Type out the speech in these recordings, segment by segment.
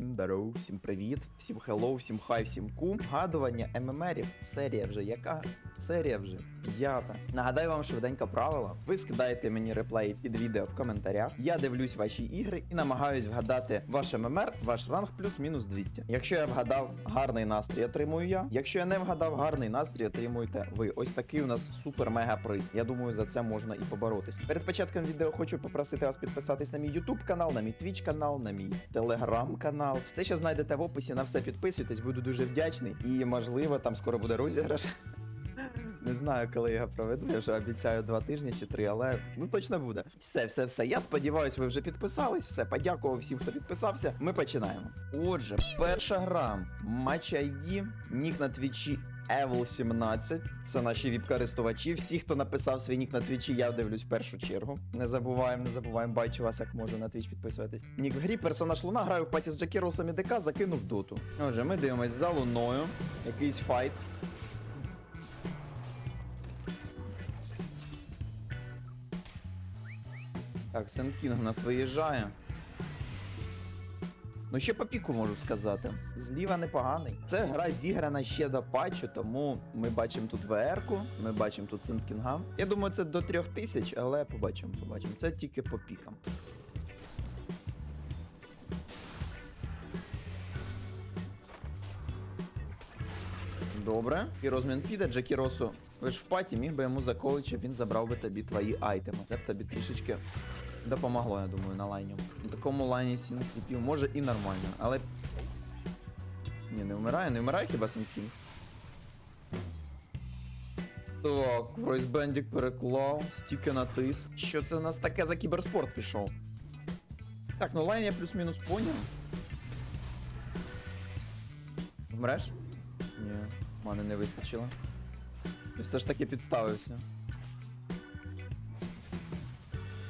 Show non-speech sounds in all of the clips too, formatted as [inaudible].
всім здоров, всім привіт, всім хеллоу, всім хай, всім ку. Вгадування ММРів. Серія вже яка? Серія вже п'ята. Нагадаю вам швиденько правила. Ви скидаєте мені реплеї під відео в коментарях. Я дивлюсь ваші ігри і намагаюсь вгадати ваш ММР, ваш ранг плюс-мінус 200. Якщо я вгадав, гарний настрій отримую я. Якщо я не вгадав, гарний настрій отримуєте ви. Ось такий у нас супер-мега приз. Я думаю, за це можна і поборотись. Перед початком відео хочу попросити вас підписатись на мій YouTube канал, на мій Twitch канал, на мій Telegram канал. Все, що знайдете в описі, на все підписуйтесь, буду дуже вдячний. І можливо, там скоро буде розіграш. [laughs] Не знаю, коли я проведу. Я вже обіцяю два тижні чи три, але ну точно буде. Все, все, все. Я сподіваюся, ви вже підписались. Все, подякував всім, хто підписався. Ми починаємо. Отже, перша гра Match ID, нік на твічі. Evil 17, це наші віп-користувачі. Всі, хто написав свій нік на твічі, я дивлюсь в першу чергу. Не забуваємо, не забуваємо, бачу вас, як можна на твіч підписуватись. Нік в грі, персонаж Луна, граю в паті з Джакіросом і ДК, закинув доту. Отже, ми дивимось за луною. Якийсь файт. Так, Сенткінг у нас виїжджає. Ну, ще по піку можу сказати. Зліва непоганий. Це гра зіграна ще до патчу, тому ми бачимо тут ВР-ку, ми бачимо тут Сенткінга. Я думаю, це до 3000, але побачимо, побачимо. Це тільки по пікам. Добре. І розмін піде, Джекі Росу. Ви ж в паті міг би йому заколити, щоб він забрав би тобі твої айтеми. Це б тобі трішечки допомогло, я думаю, на лайні. На такому лайні сім кріпів може і нормально, але. Ні, не вмирає, не вмирає хіба Сенкін? Так, Ройсбендік переклав, стільки натис. Що це у нас таке за кіберспорт пішов? Так, ну лайн я плюс-мінус поняв. Вмреш? Ні, мене не вистачило. І все ж таки підставився.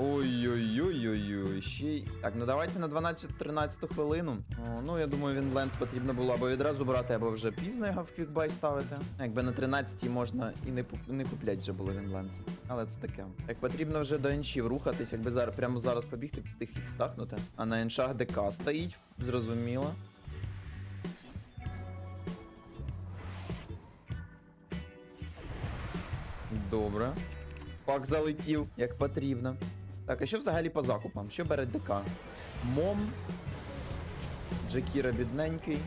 Ой-ой-ой-ой-ой, ще й. Так, ну давайте на 12-13 хвилину. О, ну я думаю, він ленс потрібно було або відразу брати, або вже пізно його в квікбай ставити. Якби на 13-й можна і не, не куплять вже було він ленс. Але це таке. Так потрібно вже до еншів рухатись, якби зараз прямо зараз побігти, встиг їх стахнути. А на еншах ДК стоїть, зрозуміло. Добре. Пак залетів, як потрібно. Так, а що взагалі по закупам? Що бере ДК? Мом. Джекіра бідненький.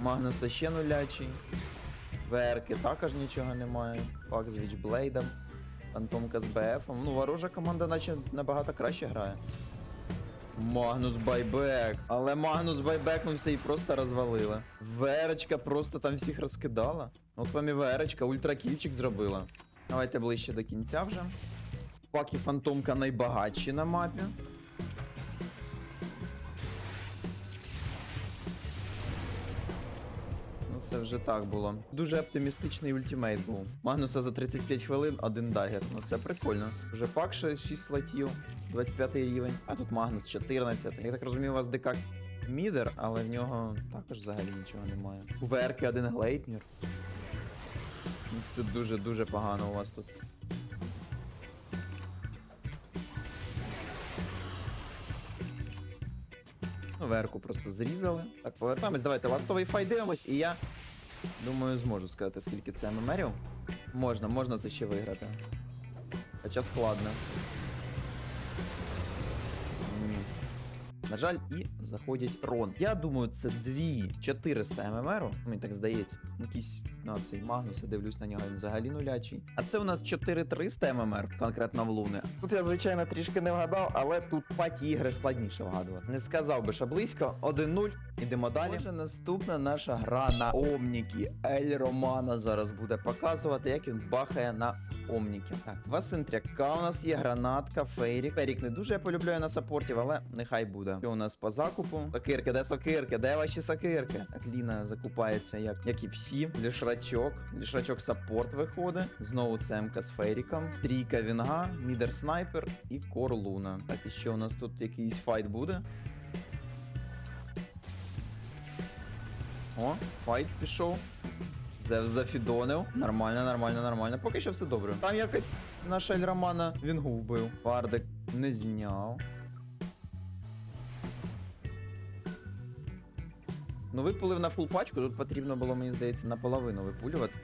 Магнуса ще нулячий. ВРки також нічого немає. Пак з Вічблейдом. Фантомка з БФом. Ну, ворожа команда наче набагато краще грає. Магнус байбек. Але Магнус байбекнувся і просто розвалила. ВРочка просто там всіх розкидала. От вам і ВРочка, ультракільчик зробила. Давайте ближче до кінця вже. Пак фантомка найбагатші на мапі. Ну, це вже так було. Дуже оптимістичний ультимейт був. Магнуса за 35 хвилин, один дагер. Ну це прикольно. Вже пак ще 6 слотів, 25 рівень. А тут Магнус 14. Я так розумію, у вас ДК мідер, але в нього також взагалі нічого немає. У ВРК один глейпнір. Ну, Все дуже-дуже погано у вас тут. Верку просто зрізали. Так, повертаємось. Давайте ластовий фай дивимось, і я думаю, зможу сказати, скільки це ММРів. Можна, можна це ще виграти. Хоча складно. На жаль, і заходять рон. Я думаю, це 2400 ММР. Мені так здається. Якийсь на цей Магнус, я дивлюсь на нього, він взагалі нулячий. А це у нас 4300 ММР, конкретно в Луни. Тут я, звичайно, трішки не вгадав, але тут паті ігри складніше вгадувати. Не сказав би, що близько. 1-0. Ідемо далі. Отже, наступна наша гра на Омнікі. Ель Романа зараз буде показувати, як він бахає на Омніки. Так, два синтряка у нас є, гранатка, Фейрік. Фейрік не дуже я полюбляю на саппортів, але нехай буде. Що у нас по закупу? Сокирки, де сокирки? Де ваші сокирки? Так, Ліна закупається, як, як і всі. Лішрачок. Лішрачок саппорт виходить. Знову цемка з Фейріком. Трійка Вінга, Мідер Снайпер і Кор Луна. Так, і що у нас тут якийсь файт буде? О, файт пішов. Зевс зафідонив. Нормально, нормально, нормально. Поки що все добре. Там якось наша Ельромана Вінгу вбив. Вардик не зняв. Ну випулив на фул пачку, тут потрібно було, мені здається, наполовину випулювати.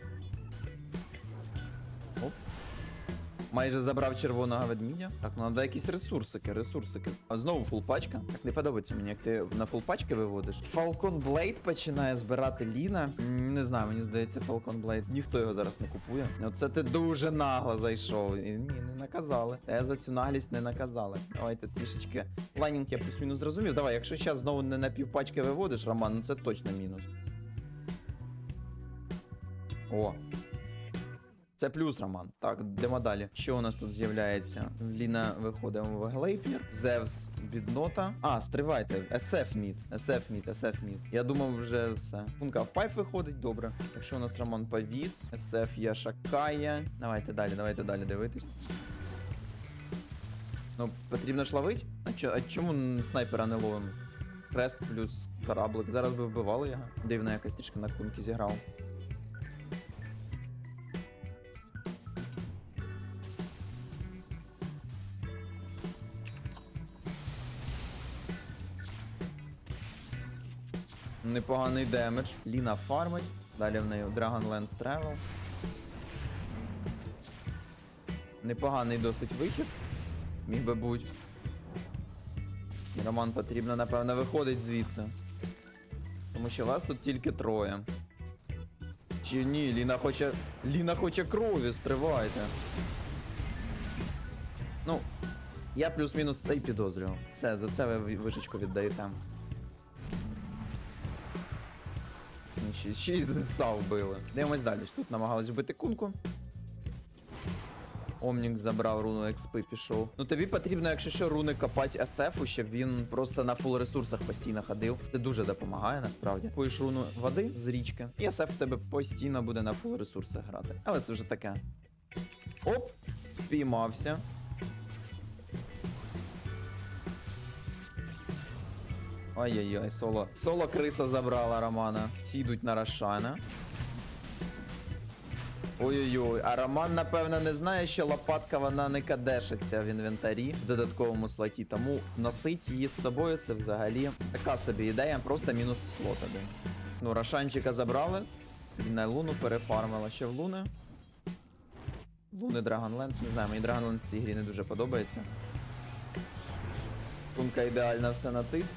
Майже забрав червоного ведмідя. Так, ну треба якісь ресурсики, ресурсики. А знову фул пачка. Так не подобається мені, як ти на фул пачки виводиш. Falcon Blade починає збирати Ліна. Не знаю, мені здається, Falcon Blade. Ніхто його зараз не купує. Оце ти дуже нагло зайшов. І, ні, не наказали. Те за цю наглість не наказали. Давайте трішечки. Лайнінг я плюс-мінус зрозумів. Давай, якщо зараз знову не на півпачки виводиш, Роман, ну це точно мінус. О, це плюс, Роман. Так, йдемо далі. Що у нас тут з'являється? Ліна виходить в Глейпнір. Зевс біднота. А, стривайте. SF мід. SF мід, SF мід. Я думав, вже все. Пунка в пайп виходить, добре. Якщо у нас Роман повіз, SF я шакає. Давайте далі, давайте далі дивитись. Ну, потрібно ж ловить? А, чо, а чому снайпера не ловимо? Крест плюс кораблик. Зараз би вбивали його. Дивно, якось трішки на кунки зіграв. Непоганий демедж. Ліна фармить. Далі в неї Dragonlance Travel. Непоганий досить вихід. Міг би бути. Роман потрібно, напевно, виходить звідси. Тому що вас тут тільки троє. Чи ні, Ліна хоче. Ліна хоче крові, стривайте. Ну, я плюс-мінус це й підозрював. Все, за це ви вишечку віддаєте. Ще, й Зевса вбили. Дивимось далі. Тут намагалась вбити кунку. Омнік забрав руну експи, пішов. Ну тобі потрібно, якщо що, руни копати SF, щоб він просто на фул ресурсах постійно ходив. Це дуже допомагає насправді. Купуєш руну води з річки, і SF в тебе постійно буде на фул ресурсах грати. Але це вже таке. Оп! Спіймався. Ой-ой-ой, соло. Соло криса забрала Романа. Всі йдуть на Рошана. Ой-ой-ой, а Роман, напевно, не знає, що лопатка вона не кадешиться в інвентарі в додатковому слоті, тому носить її з собою це взагалі така собі ідея, просто мінус слот один. Ну, Рошанчика забрали, і на луну перефармила ще в луни. Луни Dragonlance, не знаю, мені Dragonlance в цій грі не дуже подобається. Тунка ідеально все натис.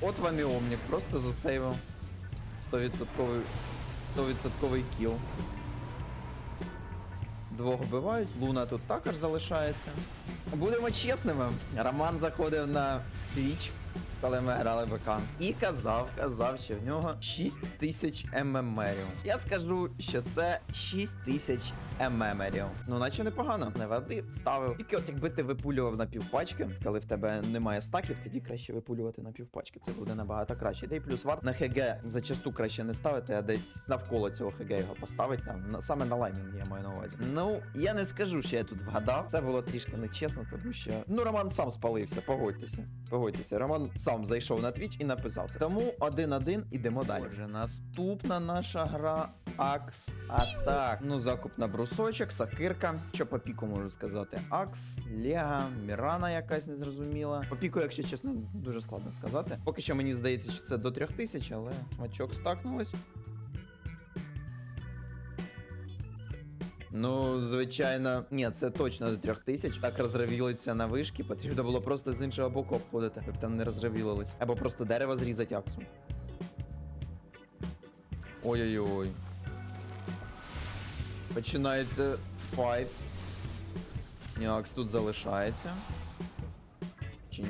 От вам і Омнік, просто засейвив. 100% 100% кіл. Двох вбивають, Луна тут також залишається. Будемо чесними. Роман заходив на Twitch, коли ми грали ВК. І казав, казав, що в нього 6 тисяч ММРів. Я скажу, що це 6 тисяч ММРів. Ну, наче непогано. Не води ставив. Тільки от якби ти випулював на півпачки, коли в тебе немає стаків, тоді краще випулювати на півпачки. Це буде набагато краще. Де й плюс варт на ХГ зачасту краще не ставити, а десь навколо цього ХГ його поставити. Там на- саме на лайнінг я маю на увазі. Ну я не скажу, що я тут вгадав. Це було трішки нечесно, тому що ну Роман сам спалився. Погодьтеся. Погодьтеся. Роман зайшов на твіч і написав це. Тому один-один ідемо далі. Отже, наступна наша гра Акс Атак. Ну, закуп на брусочок, сакирка. Що по піку можу сказати? Акс, Лега, Мірана якась незрозуміла. По піку, якщо чесно, дуже складно сказати. Поки що мені здається, що це до 3000, але мачок стакнулось. Ну, звичайно, ні, це точно до 3000. Так розравілиться на вишки, потрібно було просто з іншого боку обходити, щоб там не розравілились. Або просто дерево зрізати аксу. Ой-ой-ой. Починається файт. Ні, Акс тут залишається. Чи ні?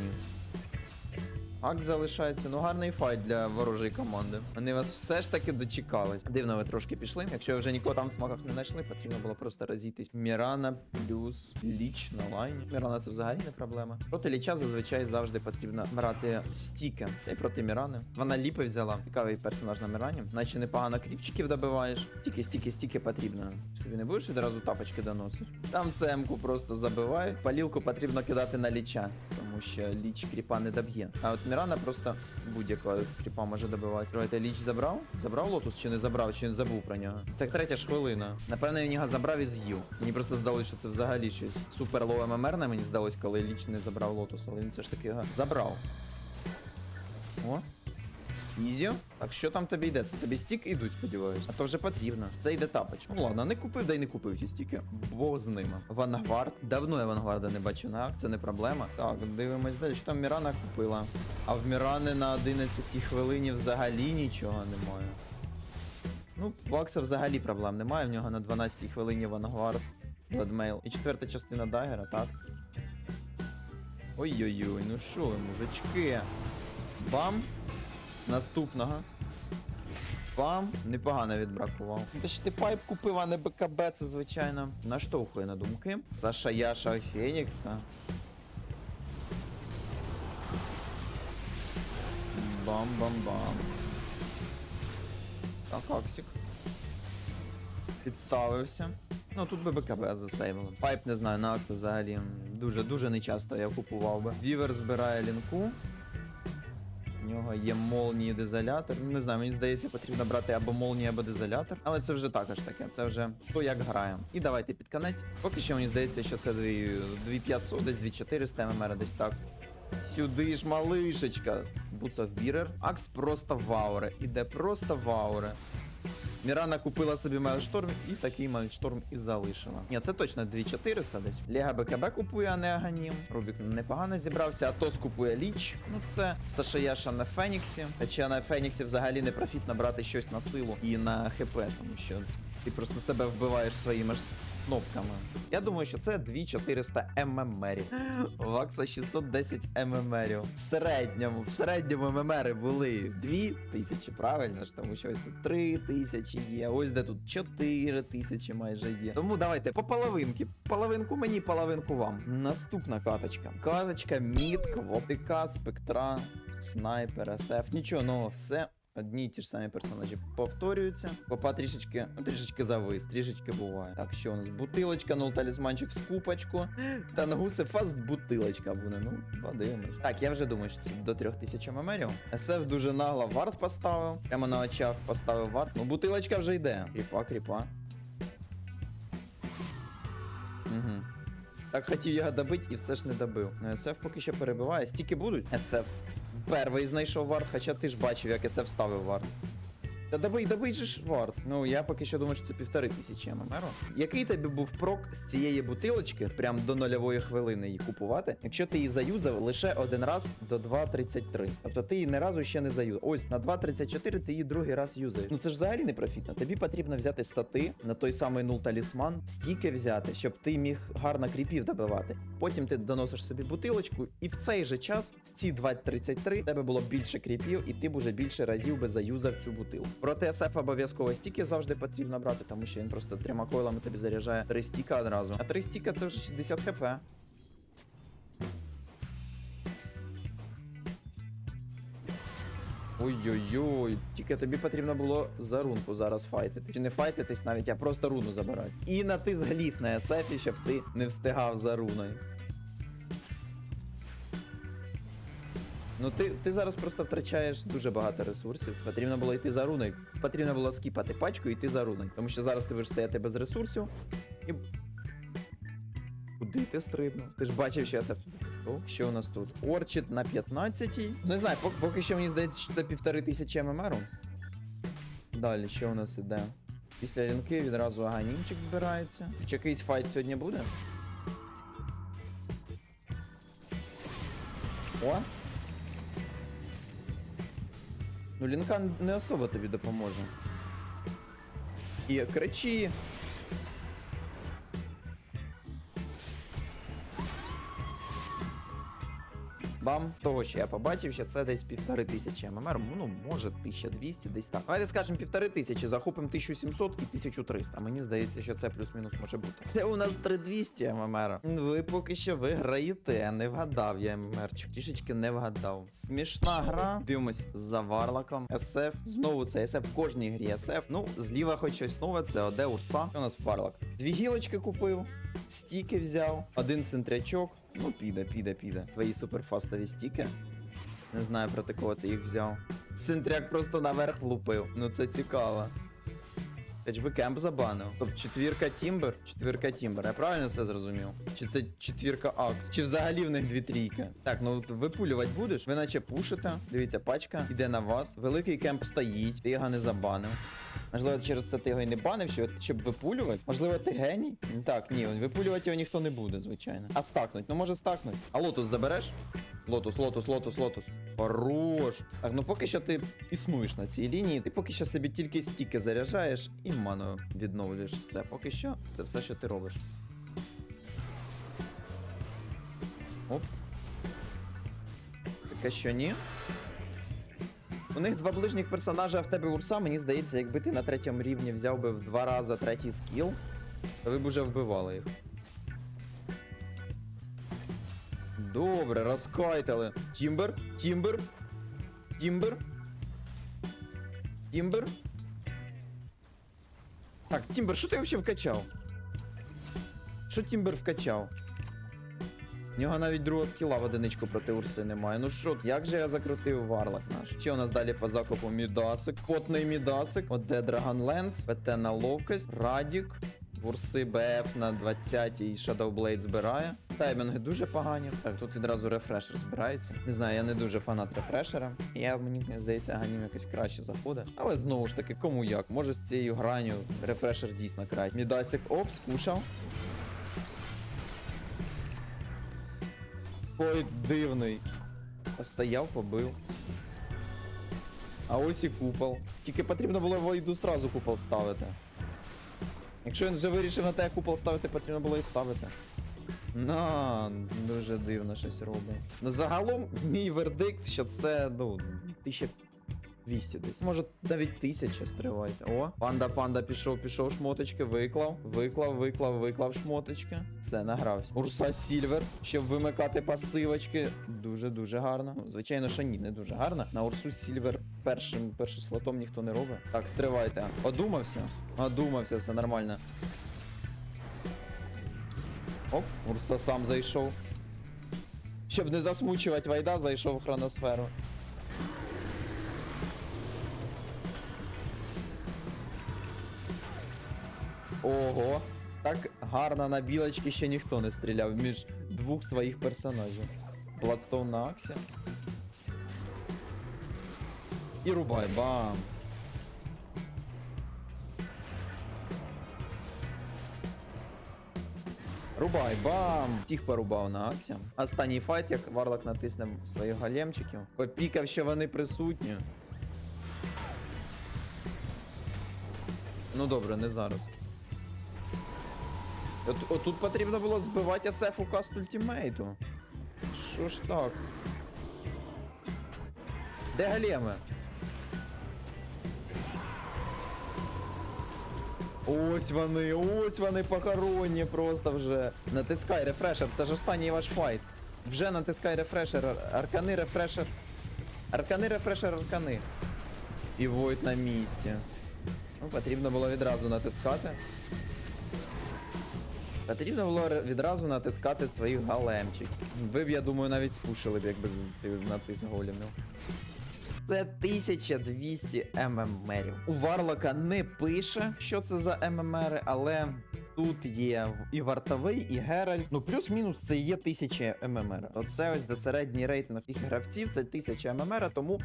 Акс залишається. Ну гарний файт для ворожої команди. Вони вас все ж таки дочекались. Дивно, ви трошки пішли. Якщо вже нікого там в смаках не знайшли, потрібно було просто розійтись. Мірана плюс ліч на лайні. Мірана це взагалі не проблема. Проти ліча зазвичай завжди потрібно брати стіки. Та й проти Мірани. Вона ліпи взяла. Цікавий персонаж на Мірані. Наче непогано кріпчиків добиваєш. Тільки стіки, стіки потрібно. Собі не будеш відразу тапочки доносити. Там цемку просто забивають. Палілку потрібно кидати на ліча, тому що ліч кріпа не доб'є. А от Мірана просто будь-яка кріпа може добивати. Давайте ліч забрав? Забрав лотус чи не забрав, чи не забув про нього? Так третя ж хвилина. Напевно, він його забрав і з'їв. Мені просто здалося, що це взагалі щось супер лоу ММР на мені здалось, коли ліч не забрав лотус, але він все ж таки його забрав. О. Ізі. Так що там тобі йде? Це тобі стік ідуть, сподіваюсь. А то вже потрібно. Це йде тапочка. Ну ладно, не купив, да й не купив ті стіки. Бог з ними. Вангвард. Давно я Вангварда не бачу на це не проблема. Так, дивимось далі. Що там Мірана купила? А в Мірани на 11 хвилині взагалі нічого немає. Ну, в Акса взагалі проблем немає. В нього на 12 хвилині Вангвард, Бладмейл. І четверта частина Дагера, так? Ой-ой-ой, ну що ви, мужички? Бам! Наступного. Бам! Непогано відбракував. Та ж ти пайп купив, а не БКБ, це звичайно. Наштовхує на думки. Саша Яша Фенікса. Бам-бам-бам. Так, Аксік. Підставився. Ну тут би БКБ засейвили. Пайп не знаю, на Акса взагалі дуже дуже нечасто я купував би. Вівер збирає лінку. Нього є молнії дезолятор. Не знаю, мені здається, потрібно брати або молнії, або дезолятор. Але це вже також таке. Це вже то як граємо. І давайте під конець. Поки що мені здається, що це 2500, десь 2400 ММР, десь так. Сюди ж малишечка. Буцав бірер. Акс просто вауре. Іде просто вауре. Мірана купила собі Майлшторм і такий Майлшторм і залишила. Ні, це точно 2400 десь. Лега БКБ купує, а не Аганім. Рубік непогано зібрався, Атос купує Ліч. Ну це Саша Яша на Феніксі. Хоча на Феніксі взагалі не профітно брати щось на силу і на ХП, тому що ти просто себе вбиваєш своїми ж кнопками. Я думаю, що це 2400 ММРів. Вакса 610 ММРів. В середньому, в середньому ММРи були 2000, правильно ж, тому що ось тут 3000 є, ось де тут 4000 майже є. Тому давайте по половинки. Половинку мені, половинку вам. Наступна каточка. Каточка Мід, Квоптика, Спектра, Снайпер, СФ. Нічого нового, все Одні й ті ж самі персонажі повторюються. Попа трішечки, ну трішечки завис, трішечки буває. Так, що у нас? Бутилочка, ну талісманчик з купочку. Тангуси фаст бутилочка буде. Ну, подивимось. Так, я вже думаю, що це до 3000 мемерів. СФ дуже нагло варт поставив. Прямо на очах поставив варт. Ну, бутилочка вже йде. Кріпа, кріпа. Угу. Так хотів його добити і все ж не добив. Ну, СФ поки що перебиває. Стільки будуть. СФ перший знайшов варт, хоча ти ж бачив, як я це вставив варт. Та добий, добий же ж варт. Ну я поки що думаю, що це півтори тисячі ММР. Який тобі був прок з цієї бутилочки, прям до нульової хвилини її купувати, якщо ти її заюзав лише один раз до 2.33. Тобто ти її ні разу ще не заюзав. Ось на 2.34 ти її другий раз юзаєш. Ну це ж взагалі не профітно. Тобі потрібно взяти стати на той самий нул талісман, стіки взяти, щоб ти міг гарно кріпів добивати. Потім ти доносиш собі бутилочку, і в цей же час, в ці 2.33, в тебе було більше кріпів, і ти б уже більше разів би заюзав цю бутилку. Проти СФ обов'язково стіки завжди потрібно брати, тому що він просто трьома койлами тобі заряджає три стіка одразу. А три стіка це вже 60 хп. Ой-ой-ой, тільки тобі потрібно було за рунку зараз файтити. Чи не файтитись навіть, а просто руну забирати. І натис гліф на СФі, щоб ти не встигав за руною. Ну ти, ти зараз просто втрачаєш дуже багато ресурсів. Потрібно було йти за руною. Потрібно було скіпати пачку і йти за руною. Тому що зараз ти будеш стояти без ресурсів. І. Куди ти стрибнув? Ти ж бачив, що я себе туди. Що у нас тут? Орчит на 15-й. Не знаю, поки, що мені здається, що це півтори тисячі ММРу. Далі, що у нас іде? Після лінки відразу аганімчик збирається. Чи якийсь файт сьогодні буде? О! Ну, лінка не особо тобі допоможе. І кричі. Бам, того, що я побачив, що це десь півтори тисячі ММР, ну може 1200, десь так. Давайте скажемо півтори тисячі, захопимо 1700 і 1300. Мені здається, що це плюс-мінус може бути. Це у нас 3200 ММР. Ви поки що виграєте, не вгадав я ММРчик, трішечки не вгадав. Смішна гра. Дивимось за варлоком. СФ. Знову це СФ в кожній грі СФ. Ну, зліва хоч щось нове, це Оде Урса. Що у нас варлок? Дві гілочки купив, стіки взяв, один центрячок. Ну, піде, піде, піде. Твої суперфастові стіки. Не знаю проти кого ти їх взяв. Центряк просто наверх лупив. Ну це цікаво. Кемп забанив. Тобто четвірка Тімбер, четвірка Тімбер. Я правильно все зрозумів? Чи це четвірка Акс? Чи взагалі в них дві трійки? Так, ну от випулювати будеш? Ви наче пушите. Дивіться, пачка йде на вас. Великий кемп стоїть, ти його не забанив. Можливо, через це ти його і не банив, щоб, щоб випулювати. Можливо, ти геній? Так, ні, випулювати його ніхто не буде, звичайно. А стакнуть, ну може стакнуть. А лотус забереш? Лотус, лотус, лотус, лотус. Хорош. Так, ну поки що ти існуєш на цій лінії. Ти поки що собі тільки стіки заряджаєш і маною відновлюєш все. Поки що це все, що ти робиш. Оп. Таке що ні. У них два ближніх персонажа, а в тебе урса, мені здається, якби ти на третьому рівні взяв би в два рази третій скіл, то ви б уже вбивали їх. Добре, розкайтали. Тімбер, Тімбер, Тімбер. Тімбер. Так, Тімбер, що ти взагалі вкачав? Що Тімбер вкачав? В нього навіть другого скіла в одиничку проти Урси немає. Ну що, як же я закрутив варлок наш? Ще у нас далі по закупу мідасик, потний мідасик, от де Dragon Lens, ПТ на ловкость, Радік, в Урси БФ на 20 і Shadow Blade збирає. Таймінги дуже погані. Так, тут відразу рефрешер збирається. Не знаю, я не дуже фанат рефрешера. Я мені здається, ганім якось краще заходить. Але знову ж таки, кому як? Може з цією граню рефрешер дійсно край. Мідасик оп, скушав. Ой, дивний. Постояв, побив. А ось і купол. Тільки потрібно було войду сразу купол ставити. Якщо він вже вирішив на те купол ставити, потрібно було і ставити. На, дуже дивно щось робить. Ну, загалом, мій вердикт, що це, ну, 1200 десь. Може, навіть 1000 стривайте. О, панда, панда пішов, пішов шмоточки, виклав, виклав, виклав, виклав шмоточки. Все, награвся. Урса Сільвер, щоб вимикати пасивочки. Дуже-дуже гарно. Ну, звичайно, що ні, не дуже гарно. На Урсу Сільвер першим, першим слотом ніхто не робить. Так, стривайте. Одумався? Одумався, все нормально. Оп, Урса сам зайшов. Щоб не засмучувати Вайда, зайшов в хроносферу. Ого, так гарно на білочки ще ніхто не стріляв між двох своїх персонажів. Бладстоун на Аксі. І рубай, бам. Рубай, бам! Тих порубав на Аксі. Останній файт, як Варлок натисне своїх големчиків. Попікав, що вони присутні. Ну добре, не зараз. От, отут потрібно було збивати SF у каст ультимейту. Що ж так? Де големи? Ось вони, ось вони похоронні просто вже. Натискай рефрешер, це ж останній ваш файт. Вже натискай рефрешер, аркани рефрешер. Аркани рефрешер, аркани. І Войт на місці. Ну, потрібно було відразу натискати. Потрібно було відразу натискати своїх големчиків. Ви б, я думаю, навіть спушили б, якби ти натис големів. Це 1200 ММРів. У Варлока не пише, що це за ММРи, але тут є і вартовий, і Геральт. Ну, плюс-мінус це є 1000 ММР. Оце ось де середній рейтинг гравців, це 1000 ММР, тому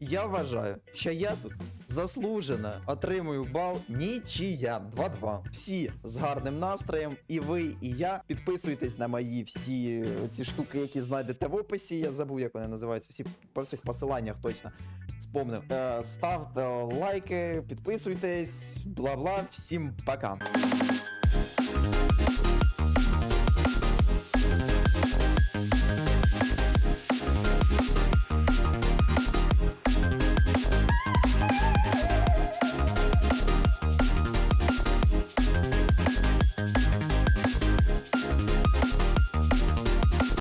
я вважаю, що я тут заслужено отримую бал нічия 2-2. Всі з гарним настроєм, і ви, і я. Підписуйтесь на мої всі ці штуки, які знайдете в описі. Я забув, як вони називаються. Всі по всіх посиланнях точно спомнив. Е, ставте лайки, підписуйтесь, бла-бла. Всім пока.